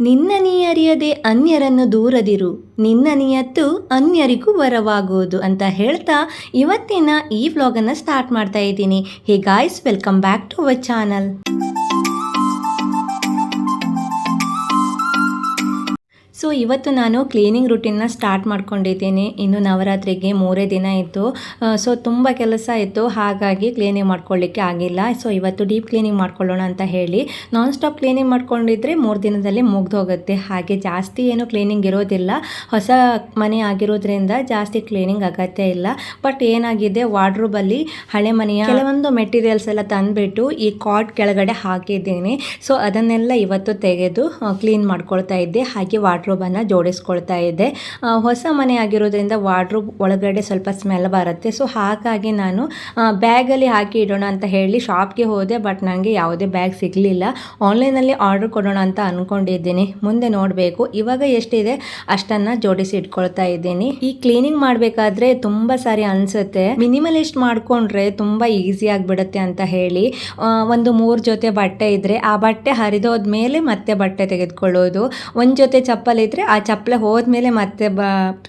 ನಿನ್ನ ನೀ ಅರಿಯದೆ ಅನ್ಯರನ್ನು ದೂರದಿರು, ನಿನ್ನ ನಿಯತ್ತು ಅನ್ಯರಿಗೂ ವರವಾಗುವುದು ಅಂತ ಹೇಳ್ತಾ ಇವತ್ತಿನ ಈ ವ್ಲಾಗನ್ನು ಸ್ಟಾರ್ಟ್ ಮಾಡ್ತಾ ಇದ್ದೀನಿ. Hey guys welcome back to our channel so ಇವತ್ತು ನಾನು ಕ್ಲೀನಿಂಗ್ ರುಟೀನ್ನ ಸ್ಟಾರ್ಟ್ ಮಾಡ್ಕೊಂಡಿದ್ದೀನಿ. ಇನ್ನು ನವರಾತ್ರಿಗೆ ಮೂರೇ ದಿನ ಇತ್ತು ಸೊ ತುಂಬ ಕೆಲಸ ಇತ್ತು ಹಾಗಾಗಿ ಕ್ಲೀನಿಂಗ್ ಮಾಡ್ಕೊಳ್ಳಿಕ್ಕೆ ಆಗಿಲ್ಲ. ಸೊ ಇವತ್ತು ಡೀಪ್ ಕ್ಲೀನಿಂಗ್ ಮಾಡ್ಕೊಳ್ಳೋಣ ಅಂತ ಹೇಳಿ ನಾನ್ ಸ್ಟಾಪ್ ಕ್ಲೀನಿಂಗ್ ಮಾಡ್ಕೊಂಡಿದ್ರೆ ಮೂರು ದಿನದಲ್ಲಿ ಮುಗ್ದು ಹೋಗುತ್ತೆ. ಹಾಗೆ ಜಾಸ್ತಿ ಏನು ಕ್ಲೀನಿಂಗ್ ಇರೋದಿಲ್ಲ. ಹೊಸ ಮನೆ ಆಗಿರೋದ್ರಿಂದ ಜಾಸ್ತಿ ಕ್ಲೀನಿಂಗ್ ಅಗತ್ಯ ಇಲ್ಲ. ಬಟ್ ಏನಾಗಿದೆ ವಾರ್ಡ್ರೂಬಲ್ಲಿ ಹಳೆ ಮನೆಯ ಕೆಲವೊಂದು ಮೆಟೀರಿಯಲ್ಸ್ ಎಲ್ಲ ತಂದುಬಿಟ್ಟು ಈ ಕಾಟ್ ಕೆಳಗಡೆ ಹಾಕಿದ್ದೀನಿ. ಸೊ ಅದನ್ನೆಲ್ಲ ಇವತ್ತು ತೆಗೆದು ಕ್ಲೀನ್ ಮಾಡ್ಕೊಳ್ತಾ ಇದ್ದೆ. ಹಾಗೆ ವಾರ್ಡ್ರೋಬನ್ನು ಜೋಡಿಸ್ಕೊಳ್ತಾ ಇದ್ದೆ ಹೊಸ ಮನೆ ಆಗಿರೋದ್ರಿಂದ ವಾರ್ಡ್ರೋಬ್ ಒಳಗಡೆ ಸ್ವಲ್ಪ ಸ್ಮೆಲ್ ಬರುತ್ತೆ. ಸೊ ಹಾಗಾಗಿ ನಾನು ಬ್ಯಾಗಲ್ಲಿ ಹಾಕಿ ಇಡೋಣ ಅಂತ ಹೇಳಿ ಶಾಪ್ಗೆ ಹೋದೆ ಬಟ್ ನನಗೆ ಯಾವುದೇ ಬ್ಯಾಗ್ ಸಿಗಲಿಲ್ಲ. ಆನ್ಲೈನಲ್ಲಿ ಆರ್ಡರ್ ಕೊಡೋಣ ಅಂತ ಅಂದ್ಕೊಂಡಿದ್ದೀನಿ ಮುಂದೆ ನೋಡಬೇಕು. ಇವಾಗ ಎಷ್ಟಿದೆ? ಅಷ್ಟನ್ನು ಜೋಡಿಸಿ ಇಟ್ಕೊಳ್ತಾ ಇದ್ದೀನಿ. ಈ ಕ್ಲೀನಿಂಗ್ ಮಾಡಬೇಕಾದ್ರೆ ತುಂಬ ಸಾರಿ ಅನಿಸುತ್ತೆ. ಮಿನಿಮಲಿಸ್ಟ್ ಮಾಡ್ಕೊಂಡ್ರೆ ತುಂಬ ಈಸಿ ಆಗಿಬಿಡುತ್ತೆ ಅಂತ ಹೇಳಿ. ಒಂದು ಮೂರು ಜೊತೆ ಬಟ್ಟೆ ಇದ್ದರೆ ಆ ಬಟ್ಟೆ ಹರಿದೋದ್ಮೇಲೆ ಮತ್ತೆ ಬಟ್ಟೆ ತೆಗೆದುಕೊಳ್ಳೋದು. ಒಂದು ಜೊತೆ ಚಪ್ಪಲ್ ಇದ್ದರೆ ಆ ಚಪ್ಪಲೆ ಹೋದ್ಮೇಲೆ ಮತ್ತೆ ಬ,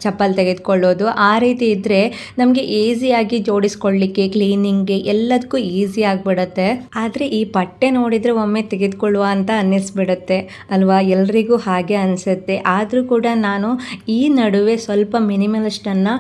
ಚಪ್ಪಲ್ ತೆಗೆದುಕೊಳ್ಳೋದು. ಆ ರೀತಿ ಇದ್ದರೆ ನಮಗೆ ಈಸಿಯಾಗಿ ಜೋಡಿಸ್ಕೊಳ್ಳಿಕ್ಕೆ, ಕ್ಲೀನಿಂಗ್ಗೆ ಎಲ್ಲದಕ್ಕೂ ಈಸಿ ಆಗಿಬಿಡುತ್ತೆ. ಆದರೆ ಈ ಬಟ್ಟೆ ನೋಡಿದರೆ ಒಮ್ಮೆ ತೆಗೆದುಕೊಳ್ಳುವ ಅಂತ ಅನ್ನಿಸ್ಬಿಡುತ್ತೆ. ಅಲ್ವಾ? ಎಲ್ರಿಗೂ ಹಾಗೆ ಅನಿಸುತ್ತೆ. ಆದರೂ ಕೂಡ ನಾನು ಈ ನಡುವೆ ಸ್ವಲ್ಪ ಮಿನಿಮಲಿಸ್ಟನ್ನು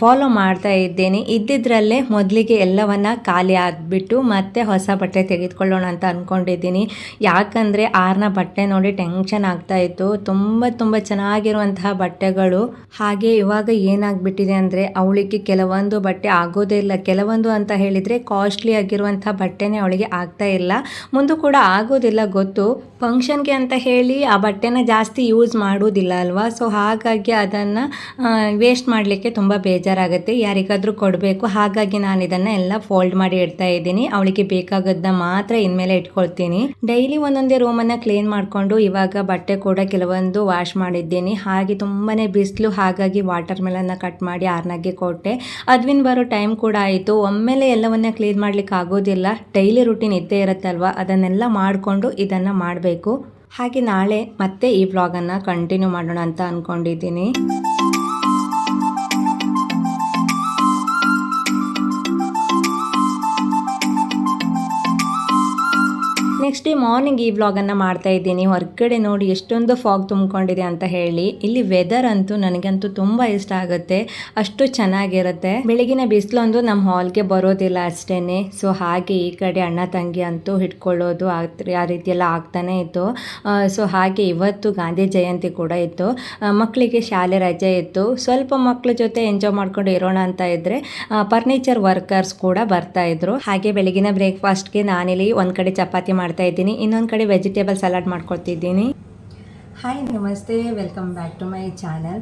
ಫಾಲೋ ಮಾಡ್ತಾ ಇದ್ದೇನೆ. ಇದ್ದಿದ್ರಲ್ಲೇ ಮೊದಲಿಗೆ ಎಲ್ಲವನ್ನ ಖಾಲಿ ಆಗಿಬಿಟ್ಟು ಮತ್ತೆ ಹೊಸ ಬಟ್ಟೆ ತೆಗೆದುಕೊಳ್ಳೋಣ ಅಂತ ಅಂದ್ಕೊಂಡಿದ್ದೀನಿ ಯಾಕಂದರೆ ಆರ್ನ ಬಟ್ಟೆ ನೋಡಿ ಟೆನ್ಷನ್ ಆಗ್ತಾ ಇತ್ತು. ತುಂಬ ತುಂಬ ಚೆನ್ನಾಗಿರುವಂತಹ ಬಟ್ಟೆಗಳು. ಹಾಗೆ ಇವಾಗ ಏನಾಗ್ಬಿಟ್ಟಿದೆ ಅಂದರೆ ಅವಳಿಗೆ ಕೆಲವೊಂದು ಬಟ್ಟೆ ಆಗೋದೇ ಇಲ್ಲ. ಕೆಲವೊಂದು ಅಂತ ಹೇಳಿದರೆ ಕಾಸ್ಟ್ಲಿ ಆಗಿರುವಂಥ ಬಟ್ಟೆನೇ ಅವಳಿಗೆ ಆಗ್ತಾ ಇಲ್ಲ. ಮುಂದೂ ಕೂಡ ಆಗೋದಿಲ್ಲ ಗೊತ್ತು. ಫಂಕ್ಷನ್ಗೆ ಅಂತ ಹೇಳಿ ಆ ಬಟ್ಟೆನ ಜಾಸ್ತಿ ಯೂಸ್ ಮಾಡೋದಿಲ್ಲ ಅಲ್ವಾ? ಸೊ ಹಾಗಾಗಿ ಅದನ್ನು ವೇಸ್ಟ್ ಮಾಡಲಿಕ್ಕೆ ತುಂಬ ಬೇಜಾರಾಗುತ್ತೆ. ಯಾರಿಗಾದರೂ ಕೊಡಬೇಕು. ಹಾಗಾಗಿ ನಾನು ಇದನ್ನು ಎಲ್ಲ ಫೋಲ್ಡ್ ಮಾಡಿ ಇಡ್ತಾ ಇದ್ದೀನಿ. ಅವಳಿಗೆ ಬೇಕಾಗದ್ದನ್ನ ಮಾತ್ರ ಇನ್ಮೇಲೆ ಇಟ್ಕೊಳ್ತೀನಿ. ಡೈಲಿ ಒಂದೊಂದೇ ರೂಮನ್ನು ಕ್ಲೀನ್ ಮಾಡಿಕೊಂಡು ಇವಾಗ ಬಟ್ಟೆ ಕೂಡ ಕೆಲವೊಂದು ವಾಶ್ ಮಾಡಿದ್ದೀನಿ. ಹಾಗೆ ತುಂಬಾ ಬಿಸಿಲು, ಹಾಗಾಗಿ ವಾಟರ್ ಮೆಲನ್ನ ಕಟ್ ಮಾಡಿ ಆರ್ನಾಗೆ ಕೊಟ್ಟೆ. ಅದ್ವಿನ್ ಬರೋ ಟೈಮ್ ಕೂಡ ಆಯಿತು. ಒಮ್ಮೆಲೆ ಎಲ್ಲವನ್ನ ಕ್ಲೀನ್ ಮಾಡ್ಲಿಕ್ಕೆ ಆಗೋದಿಲ್ಲ ಡೈಲಿ ರುಟೀನ್ ಇದ್ದೇ ಇರುತ್ತಲ್ವ? ಅದನ್ನೆಲ್ಲ ಮಾಡಿಕೊಂಡು ಇದನ್ನು ಮಾಡಬೇಕು. ಹಾಗೆ ನಾಳೆ ಮತ್ತೆ ಈ ವ್ಲಾಗನ್ನು ಕಂಟಿನ್ಯೂ ಮಾಡೋಣ ಅಂತ ಅಂದ್ಕೊಂಡಿದ್ದೀನಿ ನೆಕ್ಸ್ಟ್ ಡೇ ಮಾರ್ನಿಂಗ್ ಈ ವ್ಲಾಗನ್ನು ಮಾಡ್ತಾ ಇದ್ದೀನಿ. ಹೊರಗಡೆ ನೋಡಿ ಎಷ್ಟೊಂದು ಫಾಗ್ ತುಂಬಿಕೊಂಡಿದೆ ಅಂತ ಹೇಳಿ. ಇಲ್ಲಿ ವೆದರ್ ಅಂತೂ ನನಗಂತೂ ತುಂಬ ಇಷ್ಟ ಆಗುತ್ತೆ. ಅಷ್ಟು ಚೆನ್ನಾಗಿರುತ್ತೆ. ಬೆಳಗಿನ ಬಿಸಿಲೊಂದು ನಮ್ಮ ಹಾಲ್ಗೆ ಬರೋದಿಲ್ಲ ಅಷ್ಟೇ ಸೊ ಹಾಗೆ ಈ ಕಡೆ ಅಣ್ಣ ತಂಗಿ ಅಂತೂ ಹಿಡ್ಕೊಳ್ಳೋದು ಆ- ರೀತಿ ಎಲ್ಲ ಆಗ್ತಾನೆ ಇತ್ತು. ಸೊ ಹಾಗೆ ಇವತ್ತು ಗಾಂಧಿ ಜಯಂತಿ ಕೂಡ ಇತ್ತು. ಮಕ್ಕಳಿಗೆ ಶಾಲೆ ರಜೆ ಇತ್ತು. ಸ್ವಲ್ಪ ಮಕ್ಕಳ ಜೊತೆ ಎಂಜಾಯ್ ಮಾಡ್ಕೊಂಡು ಇರೋಣ ಅಂತ ಇದ್ರೆ ಫರ್ನಿಚರ್ ವರ್ಕರ್ಸ್ ಕೂಡ ಬರ್ತಾ ಇದ್ರು. ಹಾಗೆ ಬೆಳಗಿನ ಬ್ರೇಕ್ಫಾಸ್ಟ್ಗೆ ನಾನಿಲ್ಲಿ ಒಂದು ಕಡೆ ಚಪಾತಿ ಮಾಡ್ತಾ ಇದ್ದೀನಿ. ಇನ್ನೊಂದು ಕಡೆ ವೆಜಿಟೇಬಲ್ ಸಲಾಡ್ ಮಾಡ್ಕೊಳ್ತಿದ್ದೀನಿ. ಹಾಯ್ ನಮಸ್ತೆ. Welcome back to my channel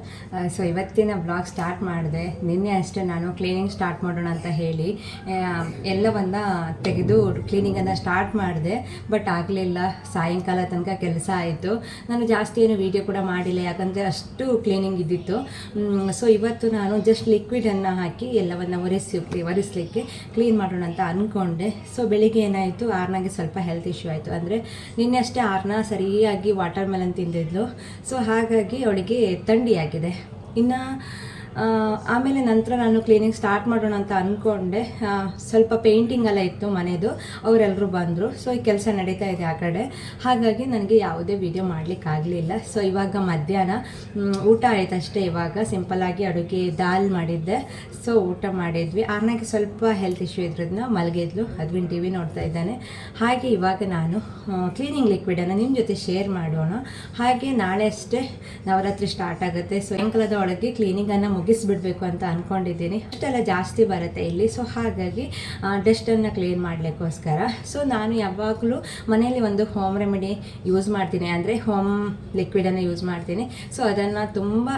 so ಇವತ್ತಿನ ಬ್ಲಾಗ್ ಸ್ಟಾರ್ಟ್ ಮಾಡಿದೆ. ನಿನ್ನೆ ಅಷ್ಟೇ ನಾನು ಕ್ಲೀನಿಂಗ್ ಸ್ಟಾರ್ಟ್ ಮಾಡೋಣ ಅಂತ ಹೇಳಿ. ಎಲ್ಲವನ್ನು ಎಲ್ಲವನ್ನ ತೆಗೆದು ಕ್ಲೀನಿಂಗನ್ನು ಸ್ಟಾರ್ಟ್ ಮಾಡಿದೆ. ಬಟ್ ಆಗಲಿಲ್ಲ. ಸಾಯಂಕಾಲ ತನಕ ಕೆಲಸ ಆಯಿತು. ನಾನು ಜಾಸ್ತಿ ಏನು ವೀಡಿಯೋ ಕೂಡ ಮಾಡಿಲ್ಲ. ಯಾಕಂದರೆ ಅಷ್ಟು ಕ್ಲೀನಿಂಗ್ ಇದ್ದಿತ್ತು. ಸೊ ಇವತ್ತು ನಾನು ಜಸ್ಟ್ ಲಿಕ್ವಿಡನ್ನು ಹಾಕಿ ಎಲ್ಲವನ್ನು ಒರೆಸಿ, ಒರೆಸಲಿಕ್ಕೆ ಕ್ಲೀನ್ ಮಾಡೋಣ ಅಂತ ಅಂದ್ಕೊಂಡೆ ಸೊ ಬೆಳಿಗ್ಗೆ ಏನಾಯಿತು? ಆರ್ನಾಗೆ ಸ್ವಲ್ಪ ಹೆಲ್ತ್ ಇಶ್ಯೂ ಆಯಿತು. ಅಂದರೆ ನಿನ್ನೆ ಅಷ್ಟೇ ಆರ್ನ ಸರಿಯಾಗಿ ವಾಟರ್ ಮೆಲನ್ ತಿಂದಿದ್ಲು ಸೊ ಹಾಗಾಗಿ ಅವಳಿಗೆ ಥಂಡಿಯಾಗಿದೆ ಇನ್ನು ಆಮೇಲೆ ನಂತರ ನಾನು ಕ್ಲೀನಿಂಗ್ ಸ್ಟಾರ್ಟ್ ಮಾಡೋಣ ಅಂತ ಅಂದ್ಕೊಂಡೆ ಸ್ವಲ್ಪ ಪೇಂಟಿಂಗ್ ಎಲ್ಲ ಇತ್ತು ಮನೆಯದು ಅವರೆಲ್ಲರೂ ಬಂದರು. ಸೊ ಈ ಕೆಲಸ ನಡೀತಾ ಇದೆ ಆ ಕಡೆ. ಹಾಗಾಗಿ ನನಗೆ ಯಾವುದೇ ವಿಡಿಯೋ ಮಾಡಲಿಕ್ಕಾಗಲಿಲ್ಲ ಸೊ ಇವಾಗ ಮಧ್ಯಾಹ್ನ ಊಟ ಆಯ್ತಷ್ಟೇ ಇವಾಗ. ಸಿಂಪಲ್ಲಾಗಿ ಅಡುಗೆ ದಾಲ್ ಮಾಡಿದ್ದೆ. ಸೊ ಊಟ ಮಾಡಿದ್ವಿ. ಆರ್ನಾಗೆ ಸ್ವಲ್ಪ ಹೆಲ್ತ್ ಇಶ್ಯೂ ಇದ್ರದ್ನ ಮಲಗಿದ್ಲು. ಅದ್ವಿನ್ ಟಿ ವಿ ನೋಡ್ತಾ ಇದ್ದಾನೆ. ಹಾಗೆ ಇವಾಗ ನಾನು ಕ್ಲೀನಿಂಗ್ ಲಿಕ್ವಿಡನ್ನು ನಿಮ್ಮ ಜೊತೆ ಶೇರ್ ಮಾಡೋಣ. ಹಾಗೆ ನಾಳೆ ಅಷ್ಟೇ ನವರಾತ್ರಿ ಸ್ಟಾರ್ಟ್ ಆಗುತ್ತೆ. ಸಾಯಂಕಾಲದ ಒಳಗೆ ಕ್ಲೀನಿಂಗನ್ನು ಮುಗಿಸ್ಬಿಡ್ಬೇಕು ಅಂತ ಅಂದ್ಕೊಂಡಿದ್ದೀನಿ ಅಷ್ಟೆಲ್ಲ ಜಾಸ್ತಿ ಬರುತ್ತೆ ಇಲ್ಲಿ. ಸೊ ಹಾಗಾಗಿ ಡಸ್ಟನ್ನು ಕ್ಲೀನ್ ಮಾಡಲಿಕ್ಕೋಸ್ಕರ. ಸೊ ನಾನು ಯಾವಾಗಲೂ ಮನೆಯಲ್ಲಿ ಒಂದು ಹೋಮ್ ರೆಮಿಡಿ ಯೂಸ್ ಮಾಡ್ತೀನಿ. ಅಂದರೆ ಹೋಮ್ ಲಿಕ್ವಿಡನ್ನು ಯೂಸ್ ಮಾಡ್ತೀನಿ. ಸೊ ಅದನ್ನು ತುಂಬ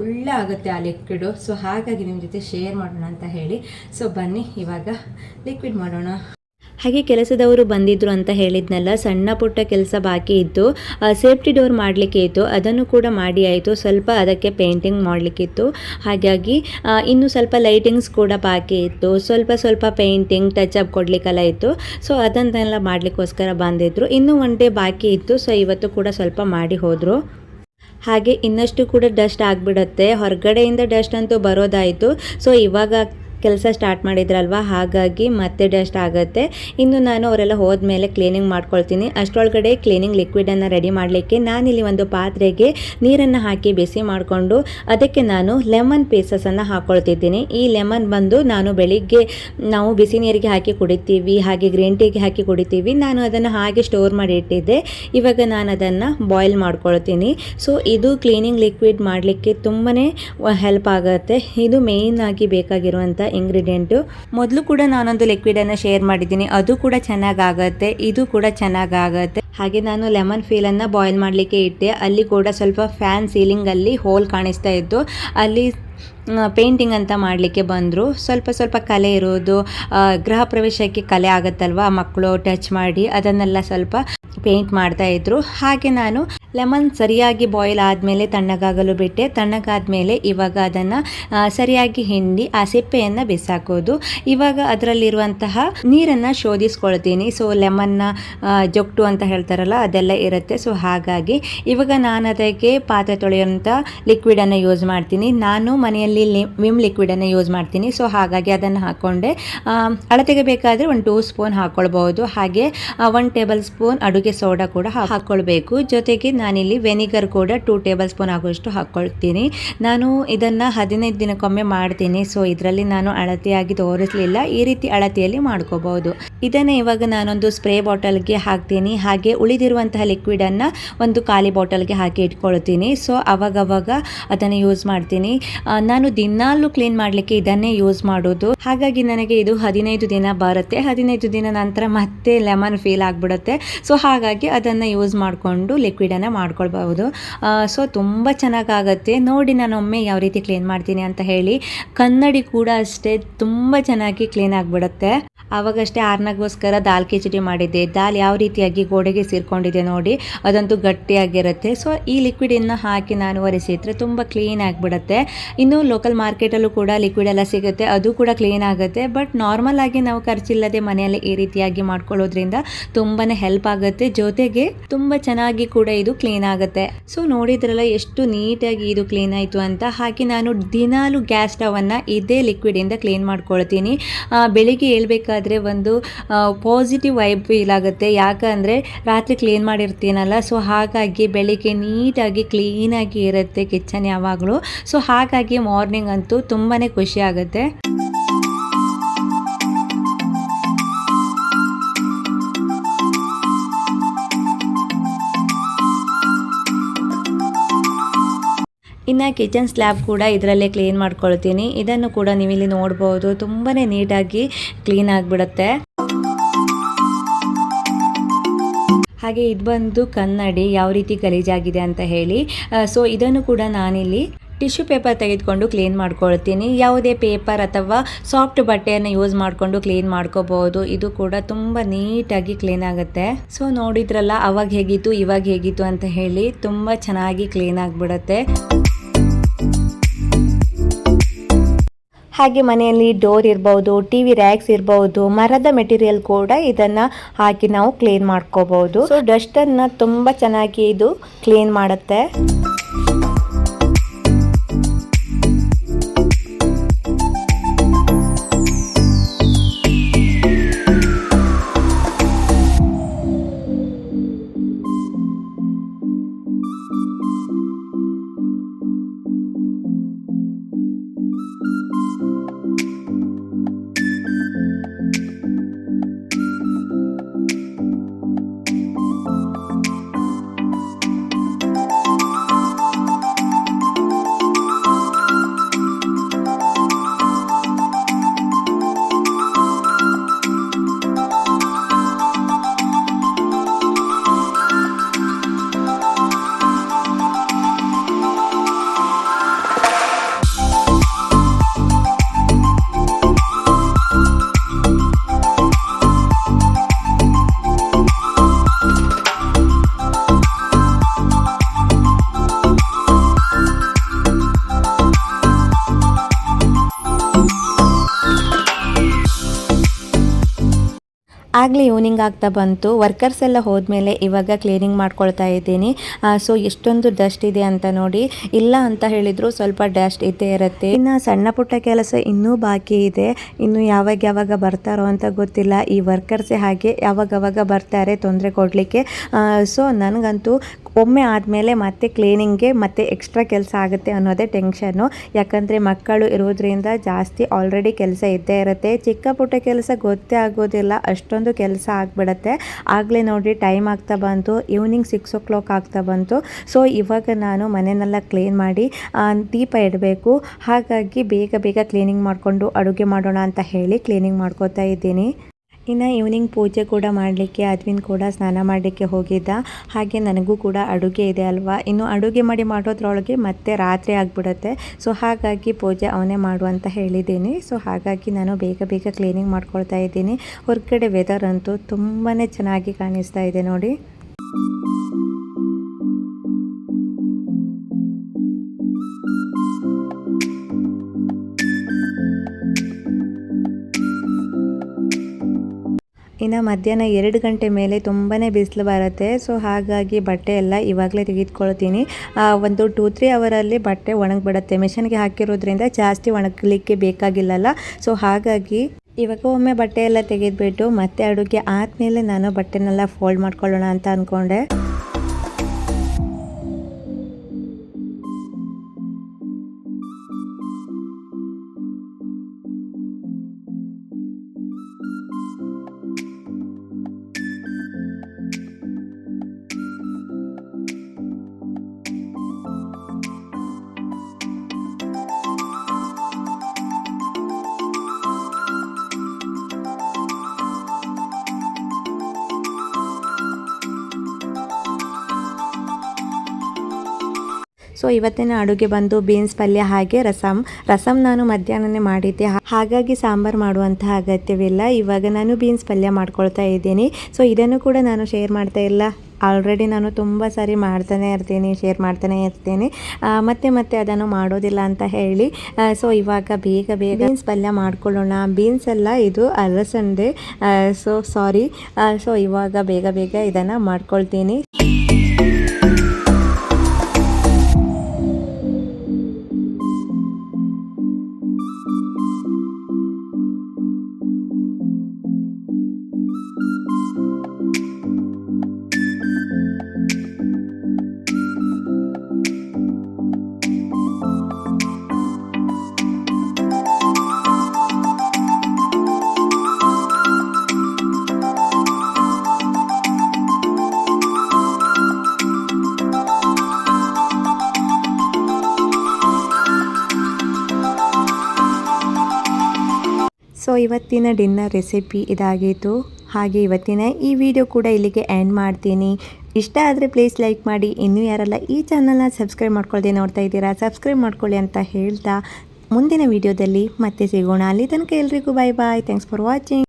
ಒಳ್ಳೆ ಆಗುತ್ತೆ ಆ ಲಿಕ್ವಿಡು ಸೊ ಹಾಗಾಗಿ ನಿಮ್ಮ ಜೊತೆ ಶೇರ್ ಮಾಡೋಣ ಅಂತ ಹೇಳಿ. ಸೊ ಬನ್ನಿ, ಇವಾಗ ಲಿಕ್ವಿಡ್ ಮಾಡೋಣ. ಹಾಗೆ ಕೆಲಸದವರು ಬಂದಿದ್ರು ಅಂತ ಹೇಳಿದ್ನಲ್ಲ, ಸಣ್ಣ ಪುಟ್ಟ ಕೆಲಸ ಬಾಕಿ ಇತ್ತು. ಸೇಫ್ಟಿ ಡೋರ್ ಮಾಡಲಿಕ್ಕೆ ಇತ್ತು. ಅದನ್ನು ಕೂಡ ಮಾಡಿ ಆಯಿತು. ಸ್ವಲ್ಪ ಅದಕ್ಕೆ ಪೇಂಟಿಂಗ್ ಮಾಡಲಿಕ್ಕಿತ್ತು. ಹಾಗಾಗಿ ಇನ್ನು ಸ್ವಲ್ಪ ಲೈಟಿಂಗ್ಸ್ ಕೂಡ ಬಾಕಿ ಇತ್ತು. ಸ್ವಲ್ಪ ಸ್ವಲ್ಪ ಪೇಂಟಿಂಗ್ ಟಚ್ ಅಪ್ ಕೊಡಲಿಕ್ಕೆಲ್ಲ ಇತ್ತು. ಸೊ, ಅದನ್ನೆಲ್ಲ ಮಾಡಲಿಕ್ಕೋಸ್ಕರ ಬಂದಿದ್ರು. ಇನ್ನೂ ಒನ್ ಡೇ ಬಾಕಿ ಇತ್ತು. ಸೊ, ಇವತ್ತು ಕೂಡ ಸ್ವಲ್ಪ ಮಾಡಿ ಹೋದರು. ಹಾಗೆ ಇನ್ನಷ್ಟು ಕೂಡ ಡಸ್ಟ್ ಆಗಿಬಿಡುತ್ತೆ. ಹೊರಗಡೆಯಿಂದ ಡಸ್ಟ್ ಅಂತೂ ಬರೋದಾಯಿತು. ಸೊ, ಇವಾಗ ಕೆಲಸ ಸ್ಟಾರ್ಟ್ ಮಾಡಿದ್ರಲ್ವ? ಹಾಗಾಗಿ ಮತ್ತೆ ಡಸ್ಟ್ ಆಗುತ್ತೆ. ಇನ್ನು ನಾನು ಅವರೆಲ್ಲ ಹೋದ್ಮೇಲೆ ಕ್ಲೀನಿಂಗ್ ಮಾಡ್ಕೊಳ್ತೀನಿ. ಅಷ್ಟರೊಳಗಡೆ ಕ್ಲೀನಿಂಗ್ ಲಿಕ್ವಿಡನ್ನು ರೆಡಿ ಮಾಡಲಿಕ್ಕೆ ನಾನಿಲ್ಲಿ ಒಂದು ಪಾತ್ರೆಗೆ ನೀರನ್ನು ಹಾಕಿ ಬಿಸಿ ಮಾಡಿಕೊಂಡು ಅದಕ್ಕೆ ನಾನು ಲೆಮನ್ ಪೀಸಸನ್ನು ಹಾಕ್ಕೊಳ್ತಿದ್ದೀನಿ ಈ ಲೆಮನ್ ಬಂದು ನಾನು ಬೆಳಿಗ್ಗೆ ನಾವು ಬಿಸಿ ನೀರಿಗೆ ಹಾಕಿ ಕುಡಿತೀವಿ, ಹಾಗೆ ಗ್ರೀನ್ ಟೀಗೆ ಹಾಕಿ ಕುಡಿತೀವಿ. ನಾನು ಅದನ್ನು ಹಾಗೆ ಸ್ಟೋರ್ ಮಾಡಿ ಇಟ್ಟಿದ್ದೆ. ಇವಾಗ ನಾನು ಅದನ್ನು ಬಾಯ್ಲ್ ಮಾಡ್ಕೊಳ್ತೀನಿ. ಸೊ ಇದು ಕ್ಲೀನಿಂಗ್ ಲಿಕ್ವಿಡ್ ಮಾಡಲಿಕ್ಕೆ ತುಂಬಾ ಹೆಲ್ಪ್ ಆಗುತ್ತೆ. ಇದು ಮೇಯ್ನಾಗಿ ಬೇಕಾಗಿರುವಂಥ ಇಂಗ್ರೀಡಿಯೆಂಟು ಮೊದಲು ಕೂಡ ನಾನೊಂದು ಲಿಕ್ವಿಡನ್ನು ಶೇರ್ ಮಾಡಿದ್ದೀನಿ. ಅದು ಕೂಡ ಚೆನ್ನಾಗಾಗತ್ತೆ. ಇದು ಕೂಡ ಚೆನ್ನಾಗಾಗತ್ತೆ. ಹಾಗೆ ನಾನು ಲೆಮನ್ ಫೀಲನ್ನು ಬಾಯ್ಲ್ ಮಾಡಲಿಕ್ಕೆ ಇಟ್ಟೆ. ಅಲ್ಲಿ ಕೂಡ ಸ್ವಲ್ಪ ಫ್ಯಾನ್ ಸೀಲಿಂಗಲ್ಲಿ ಹೋಲ್ ಕಾಣಿಸ್ತಾ ಇತ್ತು. ಅಲ್ಲಿ ಪೇಂಟಿಂಗ್ ಅಂತ ಮಾಡಲಿಕ್ಕೆ ಬಂದರು. ಸ್ವಲ್ಪ ಸ್ವಲ್ಪ ಕಲೆ ಇರೋದು ಗೃಹ ಪ್ರವೇಶಕ್ಕೆ ಕಲೆ ಆಗುತ್ತಲ್ವ? ಮಕ್ಕಳು ಟಚ್ ಮಾಡಿ ಅದನ್ನೆಲ್ಲ ಸ್ವಲ್ಪ ಪೇಂಟ್ ಮಾಡ್ತಾ ಇದ್ರು. ಹಾಗೆ ನಾನು ಲೆಮನ್ ಸರಿಯಾಗಿ ಬಾಯ್ಲ್ ಆದಮೇಲೆ ತಣ್ಣಗಾಗಲು ಬಿಟ್ಟೆ. ತಣ್ಣಗಾದ್ಮೇಲೆ ಇವಾಗ ಅದನ್ನು ಸರಿಯಾಗಿ ಹಿಂಡಿ ಆ ಸಿಪ್ಪೆಯನ್ನು ಬಿಸಾಕೋದು. ಇವಾಗ ಅದರಲ್ಲಿರುವಂತಹ ನೀರನ್ನು ಶೋಧಿಸ್ಕೊಳ್ತೀನಿ. ಸೊ ಲೆಮನ್ನ ಜೊಕ್ಟು ಅಂತ ಹೇಳ್ತಾರಲ್ಲ, ಅದೆಲ್ಲ ಇರುತ್ತೆ. ಸೊ ಹಾಗಾಗಿ ಇವಾಗ ನಾನು ಅದಕ್ಕೆ ಪಾತ್ರೆ ತೊಳೆಯುವಂಥ ಲಿಕ್ವಿಡನ್ನು ಯೂಸ್ ಮಾಡ್ತೀನಿ. ನಾನು ಮನೆಯಲ್ಲಿ ವಿಮ್ ಲಿಕ್ವಿಡನ್ನು ಯೂಸ್ ಮಾಡ್ತೀನಿ. ಸೊ ಹಾಗಾಗಿ ಅದನ್ನು ಹಾಕ್ಕೊಂಡೆ ಅಳತೆಗೆ ಬೇಕಾದರೆ ಒಂದು ಟೂ ಸ್ಪೂನ್ ಹಾಕ್ಕೊಳ್ಬೋದು ಹಾಗೆ ಒನ್ ಟೇಬಲ್ ಸ್ಪೂನ್ ಅಡುಗೆ ಸೋಡಾ ಕೂಡ ಹಾಕ್ಕೊಳ್ಬೇಕು ಜೊತೆಗೆ ನಾನಿಲ್ಲಿ ವೆನಿಗರ್ ಕೂಡ ಟೂ ಟೇಬಲ್ ಸ್ಪೂನ್ ಆಗುವಷ್ಟು ಹಾಕ್ಕೊಳ್ತೀನಿ ನಾನು ಇದನ್ನು ಹದಿನೈದು ದಿನಕ್ಕೊಮ್ಮೆ ಮಾಡ್ತೀನಿ. ಸೊ ಇದರಲ್ಲಿ ನಾನು ಅಳತೆಯಾಗಿ ತೋರಿಸಲಿಲ್ಲ. ಈ ರೀತಿ ಅಳತೆಯಲ್ಲಿ ಮಾಡ್ಕೋಬಹುದು ಇದನ್ನು ಇವಾಗ ನಾನೊಂದು ಸ್ಪ್ರೇ ಬಾಟಲ್ಗೆ ಹಾಕ್ತೀನಿ. ಹಾಗೆ ಉಳಿದಿರುವಂತಹ ಲಿಕ್ವಿಡನ್ನು ಒಂದು ಖಾಲಿ ಬಾಟಲ್ಗೆ ಹಾಕಿ ಇಟ್ಕೊಳ್ತೀನಿ. ಸೊ ಅವಾಗವಾಗ ಅದನ್ನು ಯೂಸ್ ಮಾಡ್ತೀನಿ. ನಾನು ದಿನಾಲು ಕ್ಲೀನ್ ಮಾಡಲಿಕ್ಕೆ ಇದನ್ನೇ ಯೂಸ್ ಮಾಡೋದು. ಹಾಗಾಗಿ ನನಗೆ ಇದು ಹದಿನೈದು ದಿನ ಬರುತ್ತೆ. ಹದಿನೈದು ದಿನ ನಂತರ ಮತ್ತೆ ಲೆಮನ್ ಫೀಲ್ ಆಗಿಬಿಡುತ್ತೆ. ಸೊ, ಹಾಗಾಗಿ ಅದನ್ನು ಯೂಸ್ ಮಾಡಿಕೊಂಡು ಲಿಕ್ವಿಡನ್ನು ಮಾಡ್ಕೊಳ್ಬಹುದು. ಸೊ, ತುಂಬ ಚೆನ್ನಾಗಾಗತ್ತೆ. ನೋಡಿ ನಾನು ಒಮ್ಮೆ ಯಾವ ರೀತಿ ಕ್ಲೀನ್ ಮಾಡ್ತೀನಿ ಅಂತ ಹೇಳಿ. ಕನ್ನಡಿ ಕೂಡ ಅಷ್ಟೇ ತುಂಬ ಚೆನ್ನಾಗಿ ಕ್ಲೀನ್ ಆಗಿಬಿಡುತ್ತೆ. ಆವಾಗಷ್ಟೇ ಆರ್ನಗೋಸ್ಕರ ದಾಲ್ ಕಿಚಡಿ ಮಾಡಿದ್ದೆ. ದಾಲ್ ಯಾವ ರೀತಿಯಾಗಿ ಗೋಡೆಗೆ ಸೇರಿಕೊಂಡಿದೆ ನೋಡಿ, ಅದಂತೂ ಗಟ್ಟಿಯಾಗಿರುತ್ತೆ. ಸೊ ಈ ಲಿಕ್ವಿಡನ್ನು ಹಾಕಿ ನಾನು ಒರೆಸಿದ್ರೆ ತುಂಬ ಕ್ಲೀನ್ ಆಗಿಬಿಡುತ್ತೆ. ಇನ್ನು ಲೋಕಲ್ ಮಾರ್ಕೆಟಲ್ಲೂ ಕೂಡ ಲಿಕ್ವಿಡ್ ಎಲ್ಲ ಸಿಗುತ್ತೆ. ಅದು ಕೂಡ ಕ್ಲೀನ್ ಆಗುತ್ತೆ. ಬಟ್ ನಾರ್ಮಲ್ ಆಗಿ ನಾವು ಖರ್ಚಿಲ್ಲದೆ ಮನೆಯಲ್ಲಿ ಈ ರೀತಿಯಾಗಿ ಮಾಡ್ಕೊಳ್ಳೋದ್ರಿಂದ ತುಂಬಾ ಹೆಲ್ಪ್ ಆಗುತ್ತೆ. ಜೊತೆಗೆ ತುಂಬ ಚೆನ್ನಾಗಿ ಕೂಡ ಇದು ಕ್ಲೀನ್ ಆಗುತ್ತೆ. ಸೊ ನೋಡಿದ್ರಲ್ಲ ಎಷ್ಟು ನೀಟಾಗಿ ಇದು ಕ್ಲೀನ್ ಆಯಿತು ಅಂತ. ಹಾಗೆ ನಾನು ದಿನಾಲು ಗ್ಯಾಸ್ ಸ್ಟವನ್ನು ಇದೇ ಲಿಕ್ವಿಡಿಂದ ಕ್ಲೀನ್ ಮಾಡ್ಕೊಳ್ತೀನಿ. ಬೆಳಿಗ್ಗೆ ಹೇಳ್ಬೇಕಾದ್ರೆ ಒಂದು ಪಾಸಿಟಿವ್ ವೈಬ್ ಫೀಲ್ ಆಗುತ್ತೆ. ಯಾಕಂದರೆ ರಾತ್ರಿ ಕ್ಲೀನ್ ಮಾಡಿರ್ತೀನಲ್ಲ ಸೊ ಹಾಗಾಗಿ ಬೆಳಿಗ್ಗೆ ನೀಟಾಗಿ ಕ್ಲೀನಾಗಿ ಇರುತ್ತೆ ಕಿಚನ್ ಯಾವಾಗಲೂ. ಸೊ ಹಾಗಾಗಿ ಮಾರ್ನಿಂಗ್ ಅಂತೂ ತುಂಬಾ ಖುಷಿ ಆಗುತ್ತೆ. ಇನ್ನು ಕಿಚನ್ ಸ್ಲ್ಯಾಬ್ ಕೂಡ ಇದರಲ್ಲೇ ಕ್ಲೀನ್ ಮಾಡ್ಕೊಳ್ತೀನಿ. ಇದನ್ನು ಕೂಡ ನೀವಿಲ್ಲಿ ನೋಡ್ಬೋದು. ತುಂಬಾ ನೀಟಾಗಿ ಕ್ಲೀನ್ ಆಗಿಬಿಡುತ್ತೆ. ಹಾಗೆ ಇದು ಬಂದು ಕನ್ನಡಿ ಯಾವ ರೀತಿ ಗಲೀಜಾಗಿದೆ ಅಂತ ಹೇಳಿ. ಸೊ ಇದನ್ನು ಕೂಡ ನಾನಿಲ್ಲಿ ಟಿಶ್ಯೂ ಪೇಪರ್ ತೆಗೆದುಕೊಂಡು ಕ್ಲೀನ್ ಮಾಡ್ಕೊಳ್ತೀನಿ. ಯಾವುದೇ ಪೇಪರ್ ಅಥವಾ ಸಾಫ್ಟ್ ಬಟ್ಟೆಯನ್ನು ಯೂಸ್ ಮಾಡಿಕೊಂಡು ಕ್ಲೀನ್ ಮಾಡ್ಕೋಬಹುದು ಇದು ಕೂಡ ತುಂಬ ನೀಟಾಗಿ ಕ್ಲೀನ್ ಆಗುತ್ತೆ. ಸೊ ನೋಡಿದ್ರಲ್ಲ, ಅವಾಗ ಹೇಗಿತ್ತು, ಇವಾಗ ಹೇಗಿತ್ತು ಅಂತ ಹೇಳಿ ತುಂಬ ಚೆನ್ನಾಗಿ ಕ್ಲೀನ್ ಆಗಿಬಿಡುತ್ತೆ. ಹಾಗೆ ಮನೆಯಲ್ಲಿ ಡೋರ್ ಇರ್ಬೋದು ಟಿ ವಿ ರ್ಯಾಕ್ಸ್ ಇರ್ಬೋದು, ಮರದ ಮೆಟೀರಿಯಲ್ ಕೂಡ ಇದನ್ನ ಹಾಕಿ ನಾವು ಕ್ಲೀನ್ ಮಾಡ್ಕೋಬಹುದು ಸೊ ಡಸ್ಟನ್ನ ತುಂಬ ಚೆನ್ನಾಗಿ ಇದು ಕ್ಲೀನ್ ಮಾಡುತ್ತೆ. ಆಗಲೇ ಈವ್ನಿಂಗ್ ಆಗ್ತಾ ಬಂತು. ವರ್ಕರ್ಸ್ ಎಲ್ಲ ಹೋದ್ಮೇಲೆ ಇವಾಗ ಕ್ಲೀನಿಂಗ್ ಮಾಡ್ಕೊಳ್ತಾ ಇದ್ದೀನಿ. ಸೊ ಎಷ್ಟೊಂದು ಡಸ್ಟ್ ಇದೆ ಅಂತ ನೋಡಿ. ಇಲ್ಲ ಅಂತ ಹೇಳಿದ್ರು ಸ್ವಲ್ಪ ಡಸ್ಟ್ ಇದ್ದೇ ಇರುತ್ತೆ. ಇನ್ನು ಸಣ್ಣ ಪುಟ್ಟ ಕೆಲಸ ಇನ್ನೂ ಬಾಕಿ ಇದೆ. ಇನ್ನು ಯಾವಾಗ ಯಾವಾಗ ಬರ್ತಾರೋ ಅಂತ ಗೊತ್ತಿಲ್ಲ. ಈ ವರ್ಕರ್ಸೇ ಹಾಗೆ ಯಾವಾಗವಾಗ ಬರ್ತಾರೆ ತೊಂದರೆ ಕೊಡಲಿಕ್ಕೆ. ಸೊ ನನಗಂತೂ ಒಮ್ಮೆ ಆದಮೇಲೆ ಮತ್ತೆ ಕ್ಲೀನಿಂಗ್ಗೆ ಮತ್ತೆ ಎಕ್ಸ್ಟ್ರಾ ಕೆಲಸ ಆಗುತ್ತೆ ಅನ್ನೋದೇ ಟೆನ್ಷನ್ನು ಯಾಕಂದರೆ ಮಕ್ಕಳು ಇರೋದ್ರಿಂದ ಜಾಸ್ತಿ ಆಲ್ರೆಡಿ ಕೆಲಸ ಇದ್ದೇ ಇರುತ್ತೆ. ಚಿಕ್ಕ ಪುಟ್ಟ ಕೆಲಸ ಗೊತ್ತೇ ಆಗೋದಿಲ್ಲ. ಅಷ್ಟೊಂದು ಕೆಲಸ ಆಗಿಬಿಡತ್ತೆ. ಆಗಲೇ ನೋಡಿ ಟೈಮ್ ಆಗ್ತಾ ಬಂತು ಈವ್ನಿಂಗ್ ಸಿಕ್ಸ್ ಓ ಕ್ಲಾಕ್ ಆಗ್ತಾ ಬಂತು. ಸೊ ಇವಾಗ ನಾನು ಮನೆಯನ್ನೆಲ್ಲ ಕ್ಲೀನ್ ಮಾಡಿ ದೀಪ ಇಡಬೇಕು. ಹಾಗಾಗಿ ಬೇಗ ಬೇಗ ಕ್ಲೀನಿಂಗ್ ಮಾಡಿಕೊಂಡು ಅಡುಗೆ ಮಾಡೋಣ ಅಂತ ಹೇಳಿ ಕ್ಲೀನಿಂಗ್ ಮಾಡ್ಕೋತಾ ಇದ್ದೀನಿ. ಇನ್ನು ಈವ್ನಿಂಗ್ ಪೂಜೆ ಕೂಡ ಮಾಡಲಿಕ್ಕೆ ಅದ್ವಿನ್ ಕೂಡ ಸ್ನಾನ ಮಾಡಲಿಕ್ಕೆ ಹೋಗಿದ್ದ. ಹಾಗೆ ನನಗೂ ಕೂಡ ಅಡುಗೆ ಇದೆ ಅಲ್ವಾ? ಇನ್ನು ಅಡುಗೆ ಮಾಡಿ ಮಾಡೋದ್ರೊಳಗೆ ಮತ್ತೆ ರಾತ್ರಿ ಆಗಿಬಿಡುತ್ತೆ. ಸೊ ಹಾಗಾಗಿ ಪೂಜೆ ಅವನೇ ಮಾಡು ಅಂತ ಹೇಳಿದ್ದೀನಿ. ಸೊ ಹಾಗಾಗಿ ನಾನು ಬೇಗ ಬೇಗ ಕ್ಲೀನಿಂಗ್ ಮಾಡ್ಕೊಳ್ತಾ ಇದ್ದೀನಿ. ಹೊರಗಡೆ ವೆದರ್ ಅಂತೂ ತುಂಬಾ ಚೆನ್ನಾಗಿ ಕಾಣಿಸ್ತಾ ಇದೆ ನೋಡಿ. ಇನ್ನು ಮಧ್ಯಾಹ್ನ ಎರಡು ಗಂಟೆ ಮೇಲೆ ತುಂಬಾ ಬಿಸಿಲು ಬರುತ್ತೆ. ಸೊ ಹಾಗಾಗಿ ಬಟ್ಟೆ ಎಲ್ಲ ಇವಾಗಲೇ ತೆಗೆದುಕೊಳ್ತೀನಿ. ಒಂದು ಟೂ ತ್ರೀ ಅವರಲ್ಲಿ ಬಟ್ಟೆ ಒಣಗಿಬಿಡುತ್ತೆ. ಮಿಷನ್ಗೆ ಹಾಕಿರೋದ್ರಿಂದ ಜಾಸ್ತಿ ಒಣಗಲಿಕ್ಕೆ ಬೇಕಾಗಿಲ್ಲಲ್ಲ. ಸೊ ಹಾಗಾಗಿ ಇವಾಗ ಒಮ್ಮೆ ಬಟ್ಟೆ ಎಲ್ಲ ತೆಗೆದುಬಿಟ್ಟು ಮತ್ತೆ ಅಡುಗೆ ಆದಮೇಲೆ ನಾನು ಬಟ್ಟೆನೆಲ್ಲ ಫೋಲ್ಡ್ ಮಾಡ್ಕೊಳ್ಳೋಣ ಅಂತ ಅಂದ್ಕೊಂಡೆ ಇವತ್ತಿನ ಅಡುಗೆ ಬಂದು ಬೀನ್ಸ್ ಪಲ್ಯ ಹಾಗೆ ರಸಮ್ ರಸಮ್ ನಾನು ಮಧ್ಯಾಹ್ನನೇ ಮಾಡಿದ್ದೆ. ಹಾಗಾಗಿ ಸಾಂಬಾರು ಮಾಡುವಂತಹ ಅಗತ್ಯವಿಲ್ಲ. ಇವಾಗ ನಾನು ಬೀನ್ಸ್ ಪಲ್ಯ ಮಾಡ್ಕೊಳ್ತಾ ಇದ್ದೀನಿ. ಸೊ ಇದನ್ನು ಕೂಡ ನಾನು ಶೇರ್ ಮಾಡ್ತಾ ಇಲ್ಲ. ಆಲ್ರೆಡಿ ನಾನು ತುಂಬ ಸಾರಿ ಮಾಡ್ತಾನೆ ಇರ್ತೀನಿ ಶೇರ್ ಮಾಡ್ತಾನೆ ಇರ್ತೀನಿ. ಮತ್ತೆ ಮತ್ತೆ ಅದನ್ನು ಮಾಡೋದಿಲ್ಲ ಅಂತ ಹೇಳಿ. ಸೊ ಇವಾಗ ಬೇಗ ಬೇಗ ಬೀನ್ಸ್ ಪಲ್ಯ ಮಾಡ್ಕೊಳ್ಳೋಣ. ಬೀನ್ಸ್ ಎಲ್ಲ ಇದು ಅಲಸಂದೆ. ಸೊ ಸಾರಿ ಸೊ ಇವಾಗ ಬೇಗ ಬೇಗ ಇದನ್ನು ಮಾಡ್ಕೊಳ್ತೀನಿ. ಸೊ ಇವತ್ತಿನ ಡಿನ್ನರ್ ರೆಸಿಪಿ ಇದಾಗಿತ್ತು ಹಾಗೆ ಇವತ್ತಿನ ಈ ವಿಡಿಯೋ ಕೂಡ ಇಲ್ಲಿಗೆ ಎಂಡ್ ಮಾಡ್ತೀನಿ. ಇಷ್ಟ ಆದರೆ ಪ್ಲೀಸ್ ಲೈಕ್ ಮಾಡಿ. ಇನ್ನೂ ಯಾರೆಲ್ಲ ಈ ಚಾನಲ್ನ ಸಬ್ಸ್ಕ್ರೈಬ್ ಮಾಡ್ಕೊಳ್ದೆ ನೋಡ್ತಾ ಇದ್ದೀರಾ ಸಬ್ಸ್ಕ್ರೈಬ್ ಮಾಡ್ಕೊಳ್ಳಿ ಅಂತ ಹೇಳ್ತಾ ಮುಂದಿನ ವಿಡಿಯೋದಲ್ಲಿ ಮತ್ತೆ ಸಿಗೋಣ. ಅಲ್ಲಿ ತನಕ ಎಲ್ರಿಗೂ bye bye thanks for watching